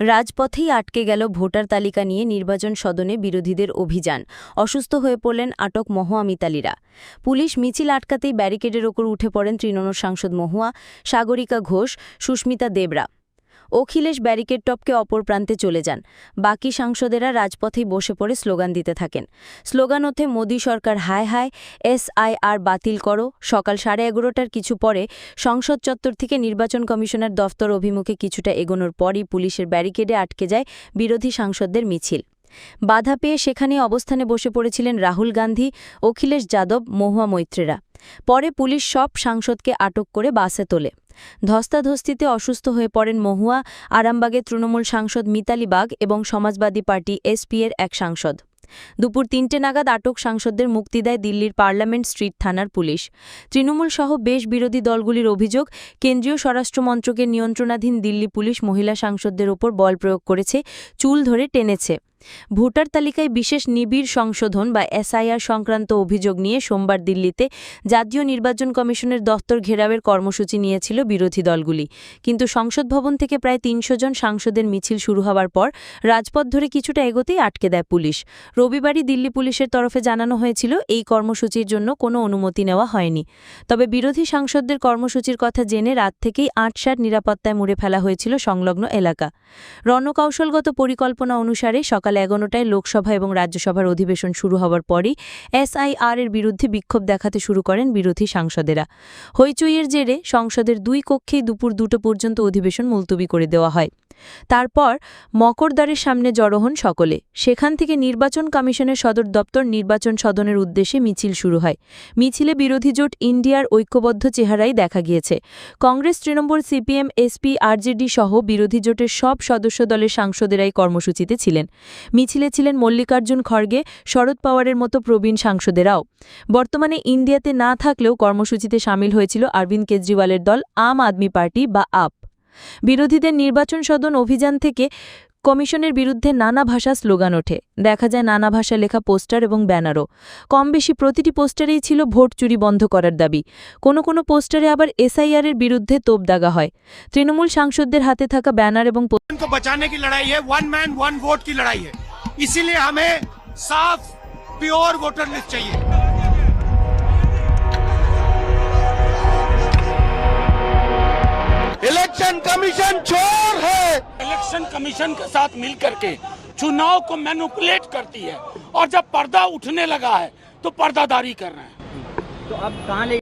রাজপথেই আটকে গেল ভোটার তালিকা নিয়ে নির্বাচন সদনে বিরোধীদের অভিযান। অসুস্থ হয়ে পড়লেন আটক মহুয়া মিতালিরা পুলিশ মিছিল আটকাতেই ব্যারিকেডের ওপর উঠে পড়েন তৃণমূল সাংসদ মহুয়া, সাগরিকা ঘোষ, সুস্মিতা দেবরা। অখিলেশ ব্যারিকেড টপকে অপর প্রান্তে চলে যান। বাকি সাংসদেরা রাজপথেই বসে পড়ে স্লোগান দিতে থাকেন। স্লোগান ওঠে, মোদী সরকার, হায় হায় এসআইআর বাতিল করো। সকাল সাড়ে এগারোটার কিছু পরে সংসদ চত্বর থেকে নির্বাচন কমিশনার দফতর অভিমুখে কিছুটা এগোনোর পরই পুলিশের ব্যারিকেডে আটকে যায় বিরোধী সাংসদদের মিছিল। বাধা পেয়ে সেখানে অবস্থানে বসে পড়েছিলেন রাহুল গান্ধী, অখিলেশ যাদব, মহুয়া মৈত্রেরা। পরে পুলিশ সব সাংসদকে আটক করে বাসে তোলে। ধস্তাধস্তিতে অসুস্থ হয়ে পড়েন মহুয়া আরামবাগের তৃণমূল সাংসদ মিতালি বাগ এবং সমাজবাদী পার্টি এসপি এর এক সাংসদ। দুপুর তিনটে নাগাদ আটক সাংসদদের মুক্তি দেয় দিল্লির পার্লামেন্ট স্ট্রিট থানার পুলিশ। তৃণমূল সহ বেশ বিরোধী দলগুলির অভিযোগ, কেন্দ্রীয় স্বরাষ্ট্রমন্ত্রকের নিয়ন্ত্রণাধীন দিল্লি পুলিশ মহিলা সাংসদদের ওপর বল প্রয়োগ করেছে, চুল ধরে টেনেছে। ভোটার তালিকায় বিশেষ নিবিড় সংশোধন বা এসআইআর সংক্রান্ত অভিযোগ নিয়ে সোমবার দিল্লিতে জাতীয় নির্বাচন কমিশনের দফতর ঘেরাওয়ের কর্মসূচি নিয়েছিল বিরোধী দলগুলি। কিন্তু সংসদ ভবন থেকে প্রায় তিনশো জন সাংসদের মিছিল শুরু হওয়ার পর রাজপথ ধরে কিছুটা এগোতেই আটকে দেয় পুলিশ। রবিবারই দিল্লি পুলিশের তরফে জানানো হয়েছিল, এই কর্মসূচির জন্য কোনো অনুমতি নেওয়া হয়নি। তবে বিরোধী সাংসদদের কর্মসূচির কথা জেনে রাত থেকেই আটসার নিরাপত্তায় মুড়ে ফেলা হয়েছিল সংলগ্ন এলাকা। রণকৌশলগত পরিকল্পনা অনুসারে সকাল এগারোটায় লোকসভা এবং রাজ্যসভার অধিবেশন শুরু হওয়ার পরই এসআইআর এর বিরুদ্ধে বিক্ষোভ দেখাতে শুরু করেন বিরোধী সাংসদেরা। হইচইয়ের জেরে সংসদের দুই কক্ষেই দুপুর দুটো পর্যন্ত অধিবেশন মুলতবি করে দেওয়া হয়। তারপর মকরদ্বারের সামনে জড়ো হন সকলে। সেখান থেকে নির্বাচন কমিশনের সদর দপ্তর নির্বাচন সদনের উদ্দেশ্যে মিছিল শুরু হয়। মিছিলে বিরোধী জোট ইন্ডিয়ার ঐক্যবদ্ধ চেহারাই দেখা গিয়েছে। Congress, Trinamool, CPM, SP, RJD সহ বিরোধী জোটের সব সদস্য দলের সাংসদেরাই কর্মসূচিতে ছিলেন। মিছিলে ছিলেন মল্লিকার্জুন খড়গে, শরদ পাওয়ারের মতো প্রবীণ সাংসদেরাও। বর্তমানে ইন্ডিয়াতে না থাকলেও কর্মসূচিতে সামিল হয়েছিল অরবিন্দ কেজরিওয়ালের দল, আম আদমি পার্টি বা আপ। বিরোধীদের নির্বাচন সদন অভিযান থেকে কমিশনের বিরুদ্ধে নানা ভাষা স্লোগান ওঠে। দেখা যায় নানা ভাষা লেখা পোস্টার এবং ব্যানারও। কম বেশি প্রতিটি পোস্টারেই ছিল ভোট চুরি বন্ধ করার দাবি। কোনো কোনো পোস্টারে আবার এসআইআরের বিরুদ্ধে তোপ দাগা হয়। তৃণমূল সাংসদদের হাতে থাকা ব্যানার এবং সাফ ভোটার লিস্ট চাইয়ে कमीशन चोर है। इलेक्शन कमीशन के साथ मिल करके चुनाव को मैनुपुलेट करती है और जब पर्दा उठने लगा है तो पर्दादारी कर रहे हैं। तो अब कहाँ ले